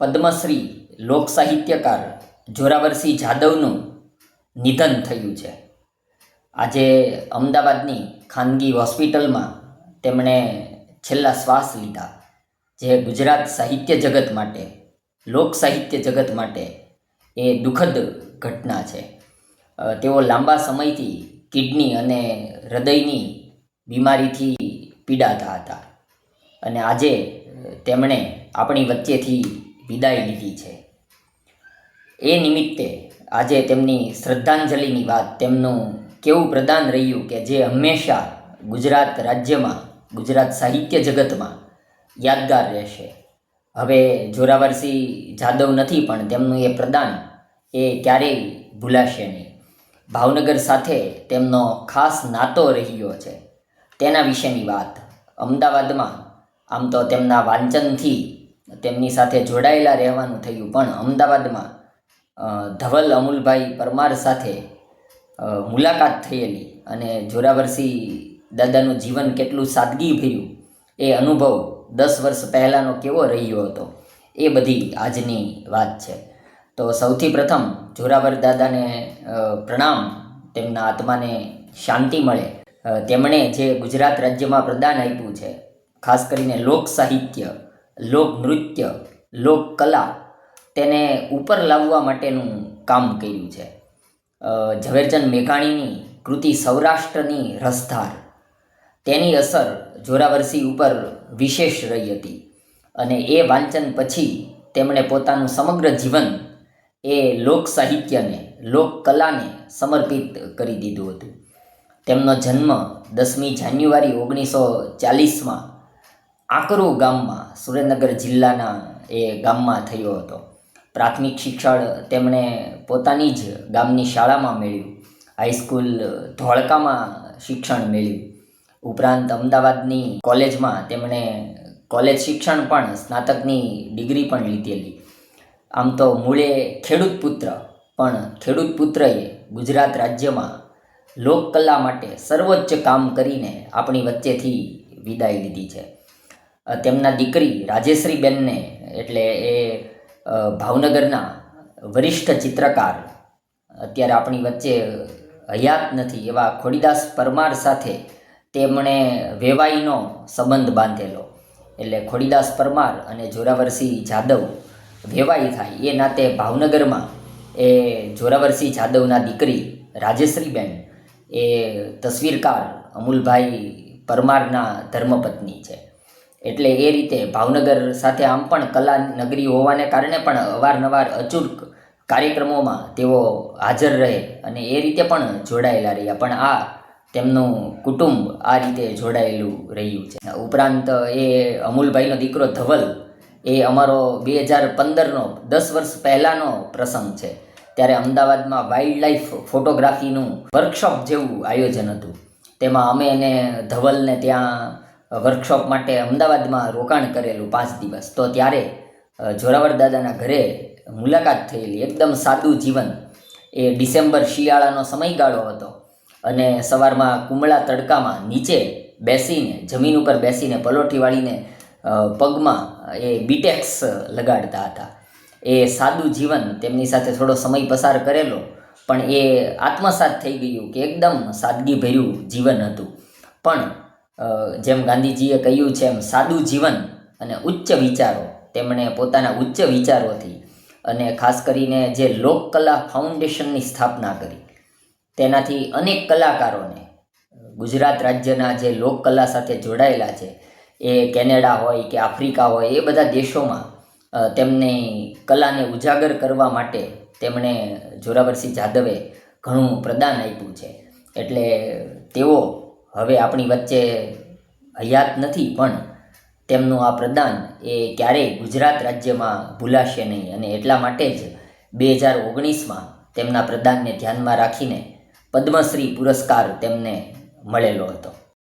પદ્મશ્રી લોક સાહિત્યકાર જોરાવરસિંહ જાદવનું નિધન થયું છે. આજે અમદાવાદની ખાનગી હોસ્પિટલમાં તેમણે છેલ્લા શ્વાસ લીધા જે ગુજરાત સાહિત્ય જગત માટે, લોક સાહિત્ય જગત માટે એ દુઃખદ ઘટના છે. તેઓ લાંબા સમયથી કિડની અને હૃદયની બીમારીથી પીડાતા હતા અને આજે તેમણે આપણી વચ્ચેથી વિદાય લીધી છે. એ નિમિત્તે આજે તેમની શ્રદ્ધાંજલિની વાત તેમનું કેવું પ્રદાન રહ્યું કે જે હંમેશા ગુજરાત રાજ્યમાં, ગુજરાત સાહિત્ય જગતમાં યાદગાર રહેશે. હવે જોરાવરસિંહ જાદવ નથી, પણ તેમનું એ પ્રદાન એ ક્યારેય ભૂલાશે નહીં. ભાવનગર સાથે તેમનો ખાસ નાતો રહ્યો છે. તેના વિશેની વાત અમદાવાદમાં, આમ તો તેમના વાંચનથી તેમની સાથે જોડાયેલા રહેવાનું થયું. પણ અમદાવાદમાં ધવલ અમુલભાઈ પરમાર સાથે મુલાકાત થયેલી અને જોરાવરસી દાદાનું જીવન કેટલું સાદગી ભર્યું એ અનુભવ દસ વર્ષ પહેલાંનો કેવો રહ્યો હતો એ બધી આજની વાત છે. તો સૌથી પ્રથમ જોરાવર દાદાને પ્રણામ. તેમના આત્માને શાંતિ મળે. તેમણે જે ગુજરાત રાજ્યમાં પ્રદાન આપ્યું છે, ખાસ કરીને લોક સાહિત્ય લોક નૃત્ય, લોક કલા તેને ઉપર લાવવા માટેનું કામ કર્યું છે. ઝવેરચંદ મેઘાણીની કૃતિ સૌરાષ્ટ્રની રસધાર. તેની અસર જોરાવરસી ઉપર વિશેષ રહી હતી અને એ વાંચન પછી તેમણે પોતાનું સમગ્ર જીવન એ લોક સાહિત્યને, લોક કલાને સમર્પિત કરી દીધું હતું. તેમનો જન્મ દસમી જાન્યુઆરી ઓગણીસો ચાલીસમાં આકરુ ગામમાં, સુરેન્દ્રનગર જિલ્લાના એ ગામમાં થયો હતો. પ્રાથમિક શિક્ષણ તેમણે પોતાની જ ગામની શાળામાં મેળવ્યું. હાઈસ્કૂલ ધોળકામાં શિક્ષણ મેળવ્યું. ઉપરાંત અમદાવાદની કોલેજમાં તેમણે કોલેજ શિક્ષણ પણ સ્નાતકની ડિગ્રી પણ લીધેલી. આમ તો મૂળે ખેડૂત પુત્ર, પણ ખેડૂત પુત્રએ ગુજરાત રાજ્યમાં લોકકલા માટે સર્વોચ્ચ કામ કરીને આપણી વચ્ચેથી વિદાય લીધી છે. તેમના દીકરી રાજેશ્રીબેનને, એટલે એ ભાવનગરના વરિષ્ઠ ચિત્રકાર, અત્યારે આપણી વચ્ચે હયાત નથી, એવા ખોડીદાસ પરમાર સાથે તેમણે વેવાઈનો સંબંધ બાંધેલો. એટલે ખોડીદાસ પરમાર અને જોરાવરસિંહ જાદવ વેવાઈ થાય. એ નાતે ભાવનગરમાં એ જોરાવરસિંહ જાદવના દીકરી રાજેશ્રીબેન એ તસવીરકાર અમુલભાઈ પરમારના ધર્મપત્ની છે. એટલે એ રીતે ભાવનગર સાથે આમ પણ કલા નગરી હોવાને કારણે પણ અવારનવાર અચૂક કાર્યક્રમોમાં તેઓ હાજર રહે અને એ રીતે પણ જોડાયેલા રહ્યા. પણ આ તેમનું કુટુંબ આ રીતે જોડાયેલું રહ્યું છે. ઉપરાંત એ અમુલભાઈનો દીકરો ધવલ, એ અમારો બે હજાર પંદરનો દસ વર્ષ પહેલાંનો પ્રસંગ છે. ત્યારે અમદાવાદમાં વાઇલ્ડ લાઈફ ફોટોગ્રાફીનું વર્કશોપ જેવું આયોજન હતું. તેમાં અમે એને ધવલને ત્યાં વર્કશોપ માટે અમદાવાદમાં રોકાણ કરેલું પાંચ દિવસ. તો ત્યારે જોરાવર દાદાના ઘરે મુલાકાત થયેલી. એકદમ સાદું જીવન. એ ડિસેમ્બર શિયાળાનો સમયગાળો હતો અને સવારમાં કુમળા તડકામાં નીચે બેસીને, જમીન ઉપર બેસીને પલોઠી વાળીને પગમાં એ બીટેક્સ લગાડતા હતા. એ સાદું જીવન તેમની સાથે થોડો સમય પસાર કરેલો, પણ એ આત્મસાત થઈ ગયું કે એકદમ સાદગીભર્યું જીવન હતું. પણ જેમ ગાંધીજીએ કહ્યું છે એમ, સાદું જીવન અને ઉચ્ચ વિચારો, તેમણે પોતાના ઉચ્ચ વિચારોથી અને ખાસ કરીને જે લોકકલા ફાઉન્ડેશનની સ્થાપના કરી, તેનાથી અનેક કલાકારોને, ગુજરાત રાજ્યના જે લોકકલા સાથે જોડાયેલા છે, એ કેનેડા હોય કે આફ્રિકા હોય, એ બધા દેશોમાં તેમની કલાને ઉજાગર કરવા માટે તેમણે જોરાવરસિંહ જાદવે ઘણું પ્રદાન આપ્યું છે. એટલે તેઓ હવે આપણી વચ્ચે હયાત નથી, પણ તેમનું આ પ્રદાન એ ક્યારેય ગુજરાત રાજ્યમાં ભૂલાશે નહીં. અને એટલા માટે જ બે હજાર ઓગણીસમાં તેમના પ્રદાનને ધ્યાનમાં રાખીને પદ્મશ્રી પુરસ્કાર તેમને મળેલો હતો.